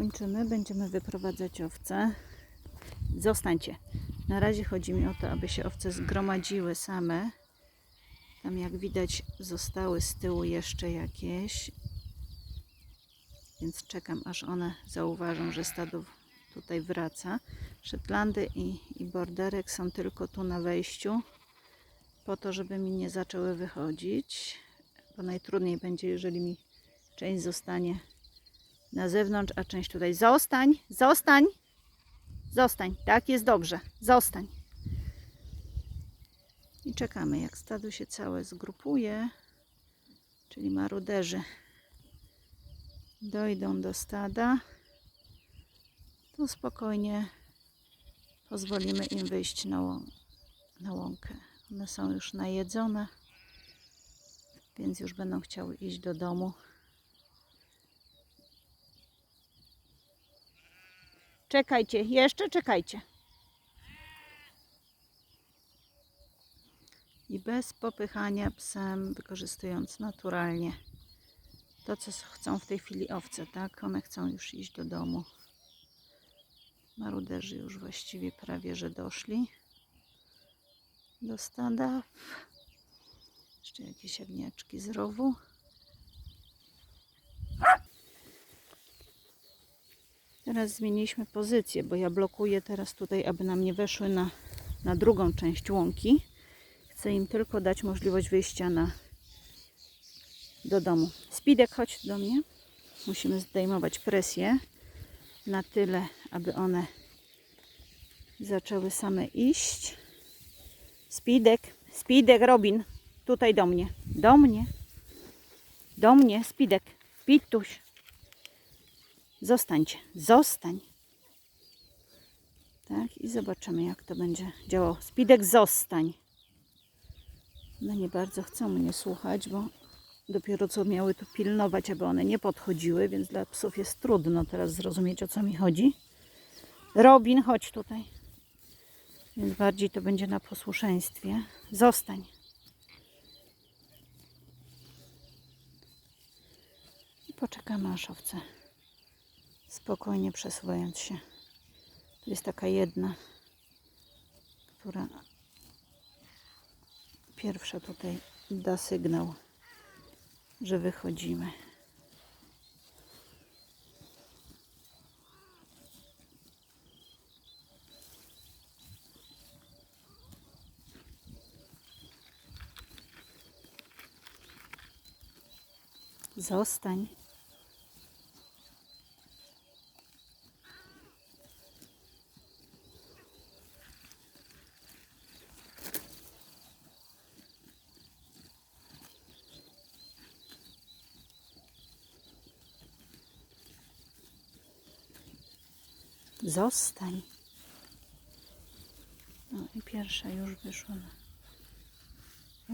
kończymy. Będziemy wyprowadzać owce. Zostańcie. Na razie chodzi mi o to, aby się owce zgromadziły same. Tam jak widać zostały z tyłu jeszcze jakieś. Więc czekam aż one zauważą, że stado tutaj wraca. Szetlandy i, i borderek są tylko tu na wejściu. Po to, żeby mi nie zaczęły wychodzić. Bo najtrudniej będzie, jeżeli mi część zostanie na zewnątrz, a część tutaj. Zostań, zostań, zostań. Tak jest dobrze. Zostań. I czekamy, jak stado się całe zgrupuje, czyli maruderzy dojdą do stada, to spokojnie pozwolimy im wyjść na, łą- na łąkę. One są już najedzone, więc już będą chciały iść do domu. Czekajcie, jeszcze czekajcie. I bez popychania psem, wykorzystując naturalnie to, co chcą w tej chwili owce, tak? One chcą już iść do domu. Maruderzy już właściwie prawie, że doszli do stada. Jeszcze jakieś jagniaczki z rowu. Teraz zmieniliśmy pozycję, bo ja blokuję teraz tutaj, aby nam nie weszły na, na drugą część łąki. Chcę im tylko dać możliwość wyjścia na, do domu. Spidek, chodź do mnie. Musimy zdejmować presję na tyle, aby one zaczęły same iść. Spidek, Spidek, Robin, tutaj do mnie, do mnie, do mnie, Spidek, Pituś. Zostańcie, zostań. Tak, i zobaczymy, jak to będzie działało. Spidek, zostań. One nie bardzo chcą mnie słuchać, bo dopiero co miały tu pilnować, aby one nie podchodziły, więc dla psów jest trudno teraz zrozumieć, o co mi chodzi. Robin, chodź tutaj. Więc bardziej to będzie na posłuszeństwie. Zostań. I poczekamy aż owce spokojnie przesuwając się. Tu jest taka jedna, która pierwsza tutaj da sygnał, że wychodzimy. Zostań. Zostań. No i pierwsza już wyszła na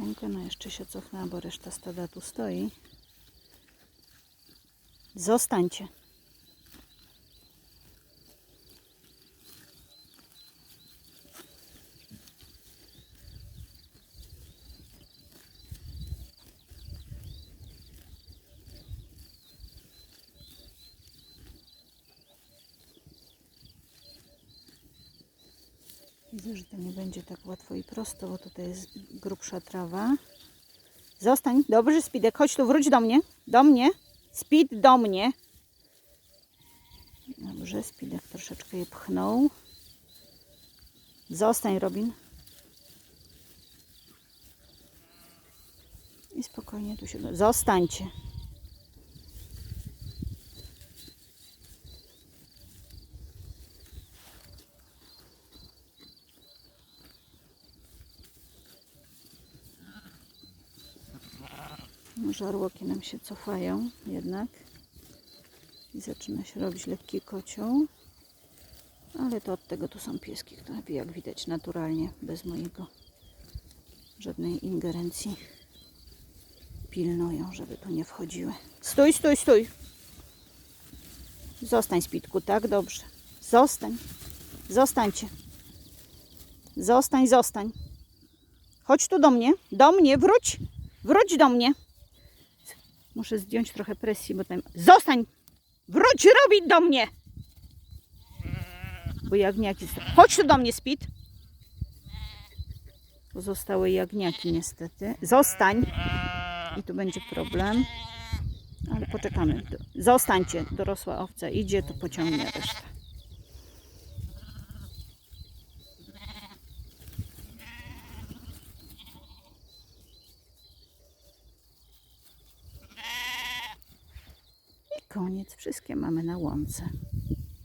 łąkę. No jeszcze się cofnęła, bo reszta stada tu stoi. Zostańcie. Widzę, że to nie będzie tak łatwo i prosto, bo tutaj jest grubsza trawa. Zostań. Dobrze, Spidek. Chodź tu, wróć do mnie. Do mnie. Speed do mnie. Dobrze, Spidek troszeczkę je pchnął. Zostań, Robin. I spokojnie tu się... Zostańcie. Żarłoki nam się cofają jednak. I zaczyna się robić lekki kocioł. Ale to od tego tu są pieski, które jak widać naturalnie, bez mojego żadnej ingerencji pilnują, żeby tu nie wchodziły. Stój, stój, stój. Zostań, Spitku, tak? Dobrze. Zostań. Zostańcie. Zostań, zostań. Chodź tu do mnie. Do mnie, wróć. Wróć do mnie. Muszę zdjąć trochę presji, bo tam... Zostań! Wróć robić do mnie! Bo jagniaki... Chodź tu do mnie, Spit! Pozostałe jagniaki niestety. Zostań! I tu będzie problem. Ale poczekamy. Zostańcie, dorosła owca idzie, to pociągnie resztę. Koniec. Wszystkie mamy na łące.